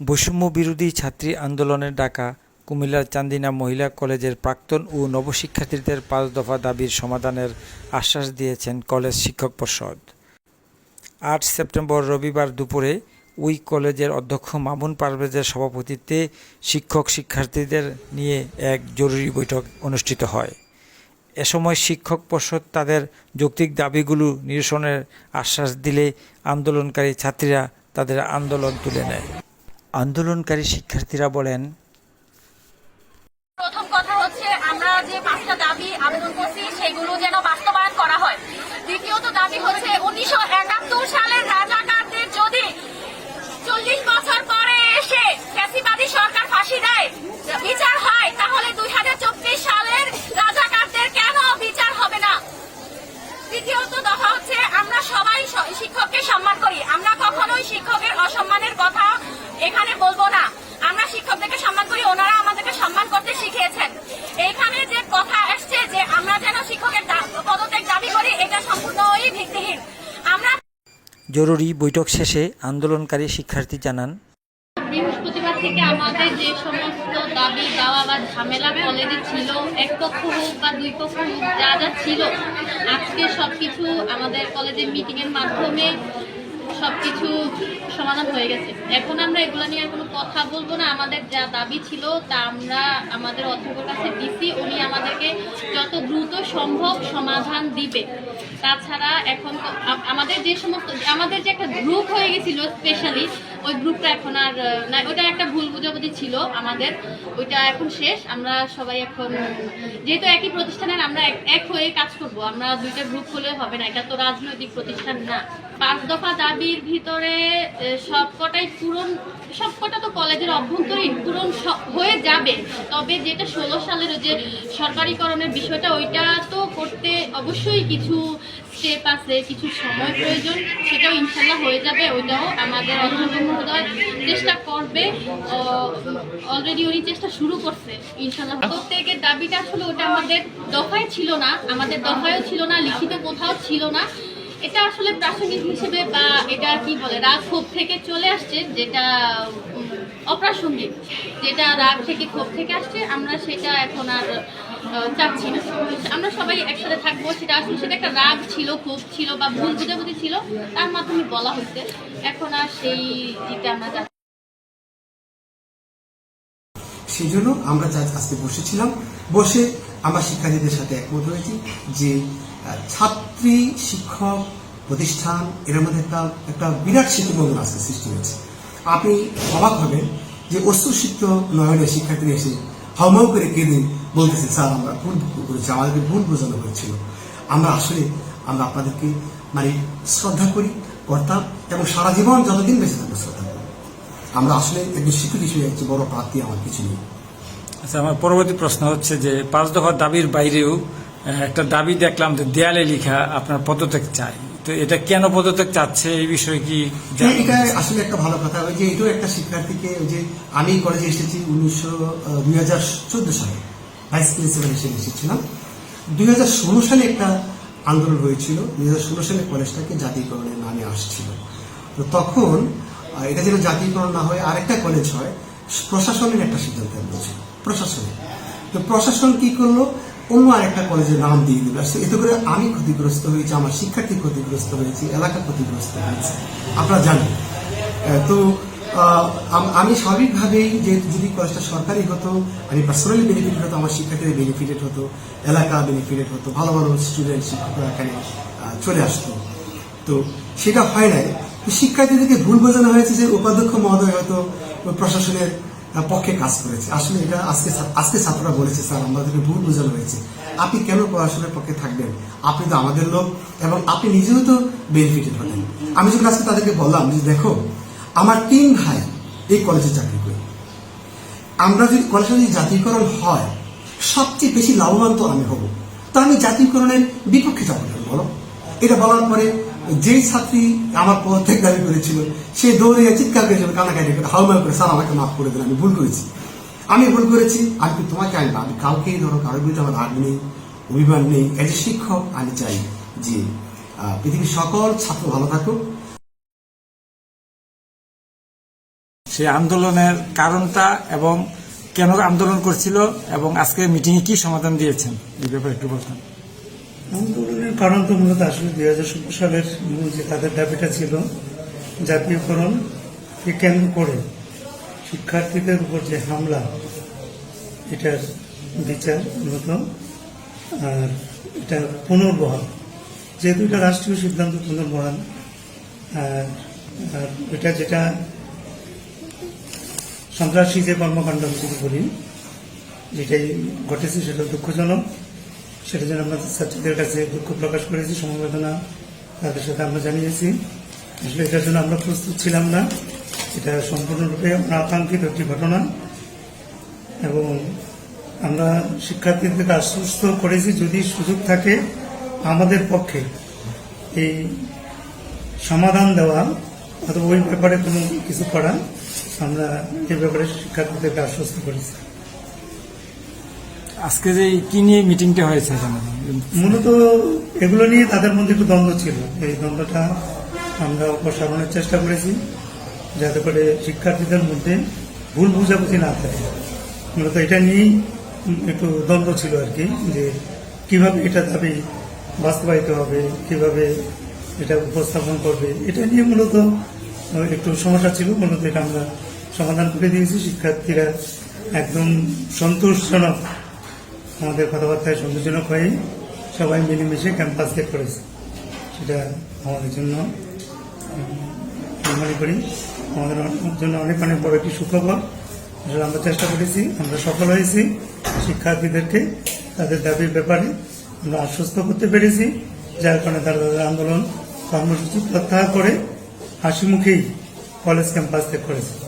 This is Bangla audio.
বৈষম্য বিরোধী ছাত্রী আন্দোলনের ডাকা কুমিল্লার চান্দিনা মহিলা কলেজের প্রাক্তন ও নবশিক্ষার্থীদের পাঁচ দফা দাবির সমাধানের আশ্বাস দিয়েছেন কলেজ শিক্ষক পর্ষদ। আট সেপ্টেম্বর রবিবার দুপুরে ওই কলেজের অধ্যক্ষ মামুন পারভেজের সভাপতিত্বে শিক্ষক শিক্ষার্থীদের নিয়ে এক জরুরি বৈঠক অনুষ্ঠিত হয়। এ সময় শিক্ষক পর্ষদ তাদের যৌক্তিক দাবিগুলো নিরসনের আশ্বাস দিলে আন্দোলনকারী ছাত্রীরা তাদের আন্দোলন তুলে নেয়। আন্দোলনকারী শিক্ষার্থীরা বলেন, প্রথম কথা হচ্ছে আমরা যে পাঁচটা দাবি আবেদন করছি, সেগুলো যেন বাস্তবায়ন করা হয়। দ্বিতীয়ত দাবি হচ্ছে উনিশশো একাত্তর সালের রাজাকারদের যদি চল্লিশ বছর পরে এসে ফ্যাসিবাদী সরকার ফাঁসি দেয় বিচার হয় তাহলে দুই হাজার চব্বিশ সালের রাজাকারদের কেন বিচার হবে না তৃতীয়ত দফা হচ্ছে আমরা সবাই স- শিক্ষককে সম্মান করি আমরা কখনোই শিক্ষকের অসম্মানের কথা এখানে বলব না আমরা শিক্ষকদেরকে সম্মান করি ওনারা আমাদেরকে সম্মান করতে শিখিয়েছেন এখানে যে কথা আসছে যে আমরা যেন শিক্ষকের দা- পদত্যাগ দাবি করি এটা সম্পূর্ণই ভিত্তিহীন আমরা জরুরি বৈঠক শেষে আন্দোলনকারী শিক্ষার্থী জানান, বৃহস্পতিবার থেকে আমাদের যে সমস্ত দাবি, দাওয়া বা ঝামেলা কলেজে ছিল এক পক্ষ হোক বা দুই পক্ষ হোক, যা যা ছিল, আজকে সবকিছু আমাদের কলেজের মিটিং এর মাধ্যমে সবকিছু সমাধান হয়ে গেছে। এখন আমরা এগুলো নিয়ে কোনো কথা বলব না। আমাদের যা দাবি ছিল, তা আমরা আমাদের অধ্যক্ষের কাছে দিছি। উনি আমাদেরকে যত দ্রুত সম্ভব সমাধান দিবে। তাছাড়া এখন তো আমাদের যে সমস্ত আমাদের যে একটা গ্রুপ হয়ে গেছিল স্পেশালি ওই গ্রুপটা এখন আর না, ওটা একটা ভুল বুঝাবুঝি ছিল আমাদের। ওইটা এখন শেষ। আমরা সবাই এখন, যেহেতু একই প্রতিষ্ঠানের, আমরা এক- হয়ে কাজ করব। আমরা দুইটা গ্রুপ হলে হবে না। এটা তো রাজনৈতিক প্রতিষ্ঠান না। পাঁচ দফা দাবির ভিতরে সবকটাই পূরণ সবকটা তো কলেজের অভ্যন্তরীণ পূরণ হয়ে যাবে। তবে যেটা ষোলো সালের যে সরকারিকরণের বিষয়টা, ওইটা তো করতে অবশ্যই কিছু স্টেপ আছে, কিছু সময় প্রয়োজন, সেটাও ইনশাল্লাহ হয়ে যাবে, ওইটাও আমাদের অধ্যক্ষ মহোদয় চেষ্টা করবে অলরেডি উনি চেষ্টা শুরু করছে, ইনশাল্লাহ। প্রত্যেকের দাবিটা আসলে ওটা আমাদের দফায় ছিল না, আমাদের দফায়ও ছিল না, লিখিত কোথাও ছিল না। এটা আসলে প্রাসঙ্গিক হিসেবে বা এটা কি বলে, রাগ ক্ষোভ থেকে চলে আসছে, যেটা অপ্রাসঙ্গিক, যেটা রাগ থেকে ক্ষোভ থেকে আসছে, আমরা সেটা এখন আর চাচ্ছি না। আমরা সবাই একসাথে থাকব, সেটা আসলে সেটা একটা রাগ ছিল, ক্ষোভ ছিল বা ভুল বুঝাবুঝি ছিল, তার মাধ্যমে বলা হয়েছে এখন আর সেই দিকে আমরা যাচ্ছি সেই জন্য আমরা আজ আজকে বসেছিলাম, বসে আমরা শিক্ষার্থীদের সাথে একমত হয়েছি যে ছাত্রী শিক্ষক প্রতিষ্ঠান, এর মধ্যে একটা একটা বিরাট সেতুবন্ধন আছে সৃষ্টি হয়েছে। আপনি অবাক হবেন যে অস্ত্রশিক্ত নয়নের শিক্ষার্থী এসে হাউমাউ করে কেঁদে বলতেছে স্যার আমরা ভুল করেছি আমাদেরকে ভুল বোঝানো হয়েছিল। আমরা আসলে আমরা আপনাদেরকে মানে শ্রদ্ধা করি করতাম এবং সারা জীবন যতদিন বেঁচে থাকব শ্রদ্ধা করি। আমরা আসলে একজন শিক্ষক হিসেবে একটি বড় প্রার্থী আমার কিছু নেই। আচ্ছা আমার পরবর্তী প্রশ্ন হচ্ছে যে পাঁচ দফা দাবির বাইরেও একটা দাবি দেখলাম যে দেয়ালে লেখা আপনার পদত্যাগ চাই। তো এটা কেন পদত্যাগ চাচ্ছে? এই বিষয়ে কি? এটা আসলে একটা ভালো কথা। ওই যে এটাও একটা শিক্ষার্থীকে ওই যে আমি কলেজে এসেছি উনিশশো দুই হাজার চোদ্দ সালে। ভাইস প্রিন্সিপাল হিসেবে এসেছিলাম দুই হাজার ষোলো সালে একটা আন্দোলন হয়েছিল। দুই হাজার ষোলো সালে কলেজটাকে জাতীয়করণের নামে আসছিল। তো তখন এটা যেন জাতীয়করণ না হয়, আরেকটা কলেজ হয়, প্রশাসনের একটা সিদ্ধান্ত নিয়েছিল প্রশাসনের। তো প্রশাসন কি করল? অন্য আরেকটা কলেজের নাম দিয়ে দিল। সে- এতে করে আমি ক্ষতিগ্রস্ত হয়েছি, আমার শিক্ষার্থী ক্ষতিগ্রস্ত হয়েছে, এলাকা ক্ষতিগ্রস্ত হয়েছে। আপনারা জানেন। তো আম- স্বাভাবিকভাবেই যে যদি কলেজটা সরকারি হতো, আমি পার্সোনালি বেনিফিট হতো, আমার শিক্ষার্থীদের বেনিফিটেড হতো, এলাকা বেনিফিটেড হতো, ভালো ভালো স্টুডেন্ট শিক্ষকরা এখানে চলে আসতো। তো সেটা হয় নাই। শিক্ষার্থীদেরকে ভুল বোঝানো হয়েছে যে উপাধ্যক্ষ মহোদয় হয়তো প্রশাসনের পক্ষে কাজ করেছে। আসলে এটা আজকে আজকে ছাত্ররা বলেছে, স্যার, আমাদেরকে ভুল বোঝানো হয়েছে। আপনি কেন প্রশাসনের পক্ষে থাকবেন? আপনি তো আমাদের লোক এবং আপনি নিজেও তো বেনিফিটেড হলেন আমি যখন আজকে তাদেরকে বললাম যে, দেখো আমার তিন ভাই এই কলেজে চাকরি করে। আমরা যদি কলেজে যদি জাতীয়করণ হয়, সবচেয়ে বেশি লাভবান তো আমি হব। তো আমি জাতীয়করণের বিপক্ষে যাব বলো? এটা বলার পরে যেই ছাত্রী আমার পদত্যাগ দাবি করেছিল, সে দৌড়ে চিৎকার করে যাবে কান্নাকাটি করে, হাউমাউ করে, স্যার, আমাকে মাফ করে দেন, আমি ভুল করেছি। আমি ভুল করেছি, আমি তো তোমাকে আমি আমি কাউকেই ধরো, কারোর বিরুদ্ধে আমার রাগ নেই, অভিমান নেই। এজ শিক্ষক, আমি চাই যে পৃথিবীর সকল ছাত্র ভালো থাকুক সেই আন্দোলনের কারণটা এবং কেন আন্দোলন করছিল এবং আজকে মিটিংয়ে কি সমাধান দিয়েছেন? এই ব্যাপারে একটু বলতেন। আন্দোলনের কারণ তো মূলত আসলে দুই হাজার ষোলো সালের মূল যে তাদের দাবিটা ছিল জাতীয়করণকে কেন্দ্র করে শিক্ষার্থীদের উপর যে হামলা, এটার বিচার মূলত, আর এটা পুনর্বহাল। যেহেতু এটা রাষ্ট্রীয় সিদ্ধান্ত, পুনর্বহাল, আর আর এটা যেটা সন্ত্রাসী যে কর্মকাণ্ড যদি বলি যেটাই ঘটেছে, সেটা দুঃখজনক। সেটা জন্য আমরা ছাত্রীদের কাছে দুঃখ প্রকাশ করেছি, সমবেদনা তাদের সাথে আমরা জানিয়েছি। আসলে এটার জন্য আমরা প্রস্তুত ছিলাম না। এটা সম্পূর্ণরূপে আমরা আকাঙ্ক্ষিত একটি ঘটনা। এবং আমরা শিক্ষার্থীদেরকে আশ্বস্ত করেছি, যদি সুযোগ থাকে, আমাদের পক্ষে এই সমাধান দেওয়া অথবা ওই ব্যাপারে কোনো কিছু করা আমরা এই ব্যাপারে শিক্ষার্থীদেরকে আশ্বস্ত করেছি। আজকে যে কি নিয়ে মিটিংটা হয়েছে মূলত এগুলো নিয়ে তাদের মধ্যে একটু দ্বন্দ্ব ছিল। এই দ্বন্দ্বটা আমরা অপসারণের চেষ্টা করেছি যাতে করে শিক্ষার্থীদের মধ্যে ভুল বোঝাবুঝি না থাকে। মূলত এটা নিয়েই একটু দ্বন্দ্ব ছিল আর কি যে কীভাবে এটা দাবি বাস্তবায়িত হবে কীভাবে এটা উপস্থাপন করবে এটা নিয়ে মূলত একটু সমস্যা ছিল মূলত এটা আমরা সমাধান করে দিয়েছি। শিক্ষার্থীরা একদম সন্তোষজনক, আমাদের কথাবার্তায় সন্তোষজনক হয়ে সবাই মিলেমিশে ক্যাম্পাস ত্যাগ করেছে সেটা আমাদের জন্য মনে করি আমাদের জন্য অনেক অনেক বড় একটি সুখবর। আসলে আমরা চেষ্টা করেছি, আমরা সফল হয়েছি। শিক্ষার্থীদেরকে তাদের দাবির ব্যাপারে আমরা আশ্বস্ত করতে পেরেছি, যার কারণে তারা তাদের আন্দোলন কর্মসূচি প্রত্যাহার করে হাসি মুখেই কলেজ ক্যাম্পাস ত্যাগ করেছে।